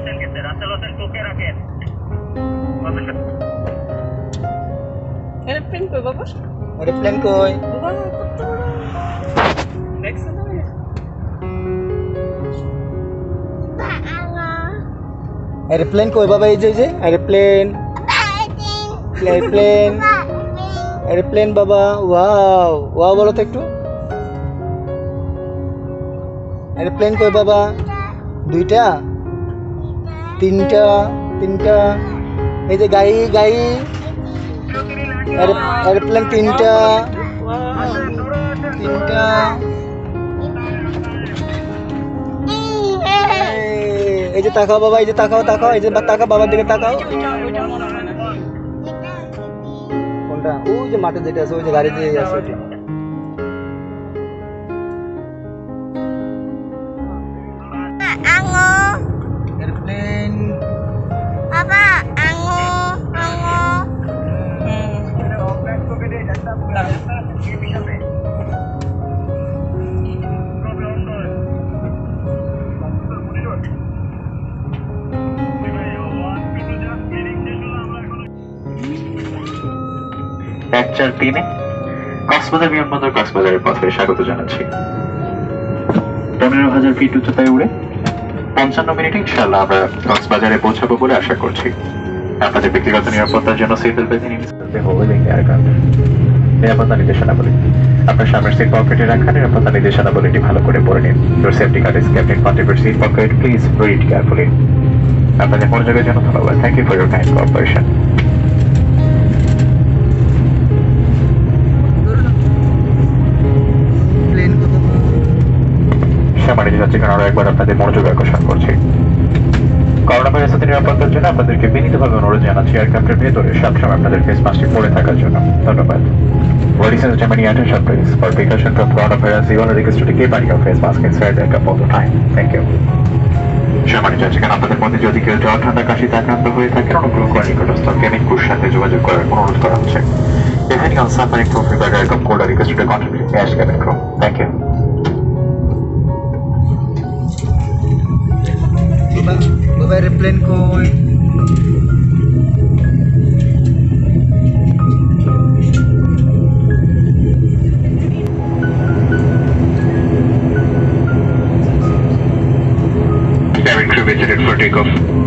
হোসেন গেছে রাসেল হোসেন কোকে রাখেন। এরোপ্লেন কই বাবা? এরোপ্লেন কই? বাবা কত বড় দেখছ না এরোপ্লেন কই বাবা এই যে এই যে এরোপ্লেন এরোপ্লেন এরোপ্লেন বাবা ওয়াও ওয়াও বলো তো একটু। এরোপ্লেন কই বাবা? দুইটা? তিনটা তিনটা, এই যে গাড়ি গাড়ি এরোপ্লেন তিনটা তিনটা। এই- যে তাকাও বাবা, এই যে তাকাও তাকাও, এই যে তাকাও বাবার দিকে তাকাও। কোনটা? ওই যে মাঠে যেটা আছে, ওই যে গাড়ি দিয়ে আছে এক তিনে কক্সবাজার বিমানবন্দর কক্সবাজারের পথে স্বাগত জানাচ্ছি। পনেরো হাজার ফিট উচ্চতায় উড়ে পঞ্চান্ন মিনিটে ইনশাল্লাহ আমরা কক্সবাজারে পৌঁছাবো বলে আশা করছি। আপনাদের ব্যক্তিগত নিরাপত্তার জন্য সিট বেল্ট বেঁধে নিতে নিরাপত্তা নির্দেশনাবলী। আপনার সামনের সিট পকেটে রাখা নিরাপত্তা নির্দেশনাবলীটি ভালো করে পড়ে নিন। Your safety card is kept in seat pocket please read carefully আপনাদের মনোযোগের জন্য ধন্যবাদ। Thank you for your kind cooperation আরেকবার আপনাদের মনোযোগ আকর্ষণ করছি। করোনা ভাইরাসের নিরাপত্তার জন্য আপনাদেরকে বিনীতভাবে অনুরোধ জানাচ্ছি এয়ারক্রাফ্টের ভেতরে সবসময় আপনাদের ফেস মাস্কটি পরে থাকার জন্য। ধন্যবাদ। টাইম থ্যাংক ইউ জার্মানি যাচ্ছেন আপনাদের মধ্যে যদি কেউ জ্বর, ঠান্ডা, কাশি আক্রান্ত হয়ে থাকে, অনুগ্রহ করে নিকটস্থ ক্লিনিকের সাথে যোগাযোগ করার অনুরোধ করা হচ্ছে। এখানে অনসাফারিং প্রফিবার dot com code cover airplane ko. Cabin crew visited for takeoff.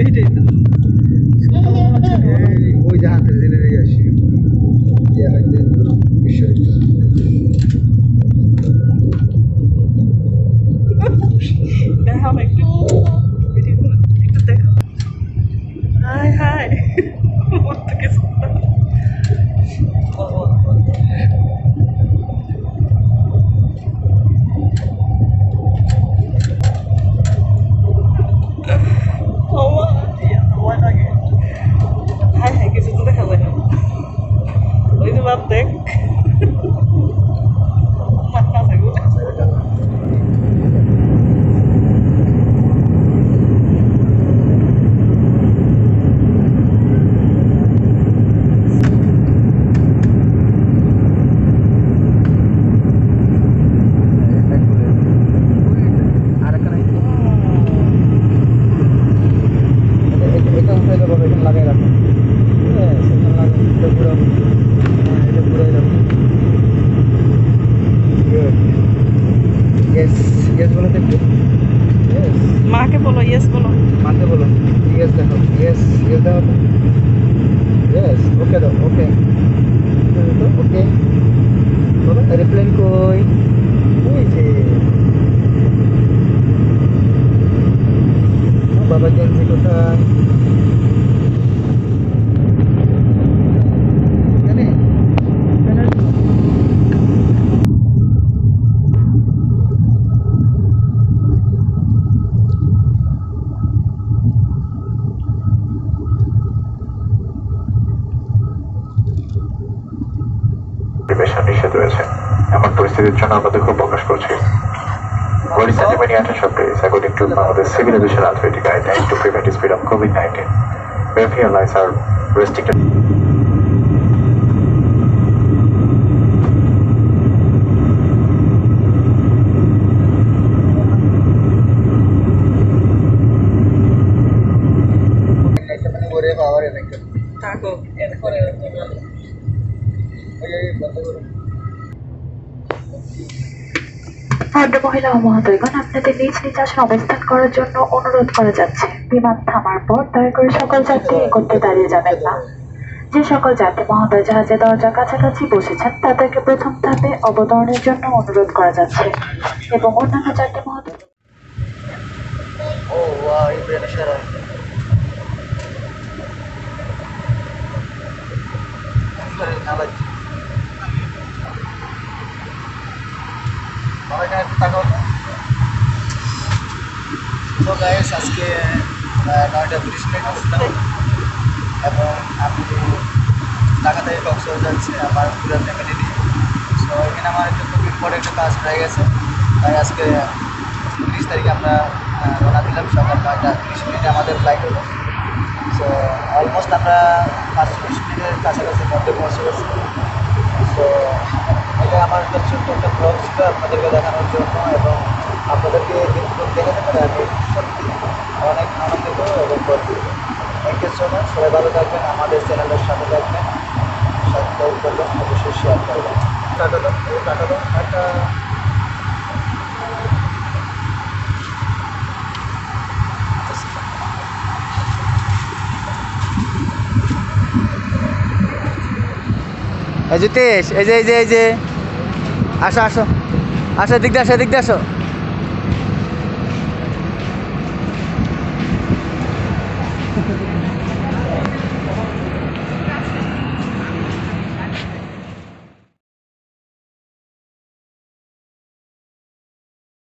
এইটাই তো এই ওই যে হাতের জেনে নিয়ে আসি ইয়া লাগলে বিষয় দেখাও না একটু um, yes, okay tu, okay. Tu tu, okay. Bapa ada plan koi. Oi je. Bapa jangan sekutan. পরিবেশন নিষেধ রয়েছে এমন পরিস্থিতির জন্য আমরা দুঃখ প্রকাশ করছি What is any attention please according to Bangladesh Civil Aviation Authority guidelines to prevent the spread of COVID-19 where airlines are restricted একটা মানে ওরে বাবা রে একটা থাকো এরপরে তোমার ওই ওই বন্ধ করো মহিলা ও মহোদয়গণ, আপনাদের নিজ নিজ আসনে অবস্থান করার জন্য অনুরোধ করা যাচ্ছে। বিমান থামার পর দয়া করে সকল যাত্রী একত্রে দাঁড়িয়ে যাবেন না। যে সকল যাত্রী মহোদয় জাহাজে দরজার কাছাকাছি বসেছেন, তাদেরকে প্রথম ধাপে অবতরণের জন্য অনুরোধ করা যাচ্ছে এবং অন্যান্য যাত্রী মহোদয় ওয়াও বাবা এখানে একটু তাকাও তো তো আজকে নয়টা তিরিশ মিনিট উঠলাম এবং আমি ঢাকা থেকে কক্সবাজার যাচ্ছি আমার পুরো ফ্যামিলি নিয়ে। সো এখানে আমার একটু খুব ইম্পর্টেন্ট কাজ রয়ে গেছে। তাই আজকে তিরিশ তারিখে আমরা রওনা দিলাম। সকাল নয়টা তিরিশ মিনিটে আমাদের ফ্লাইট হলো। সো অলমোস্ট আমরা পাঁচচল্লিশ মিনিটের কাছাকাছি মধ্যে পৌঁছে গেছি। সো এটা আমার একটা ছোট্ট একটা ব্লগ ছিল, আপনাদেরকে দেখানোর জন্য এবং আপনাদেরকে কিন্তু দেখে দেবেন আমি সত্যি অনেক আনন্দিত এবং গর্বিত। থ্যাংক ইউ সো মাচ সবাই ভালো থাকবেন, আমাদের চ্যানেলের সাথে থাকবেন। সাবস্ক্রাইব করবেন অবশ্যই শেয়ার করবেন। টাটা এই টাটা দাও, টাটা। এই জ্যোতিষ এই যে এই যে এই যে। আসো আসো। আসো দিক দিয়ে আসো দিক দিয়ে আসো।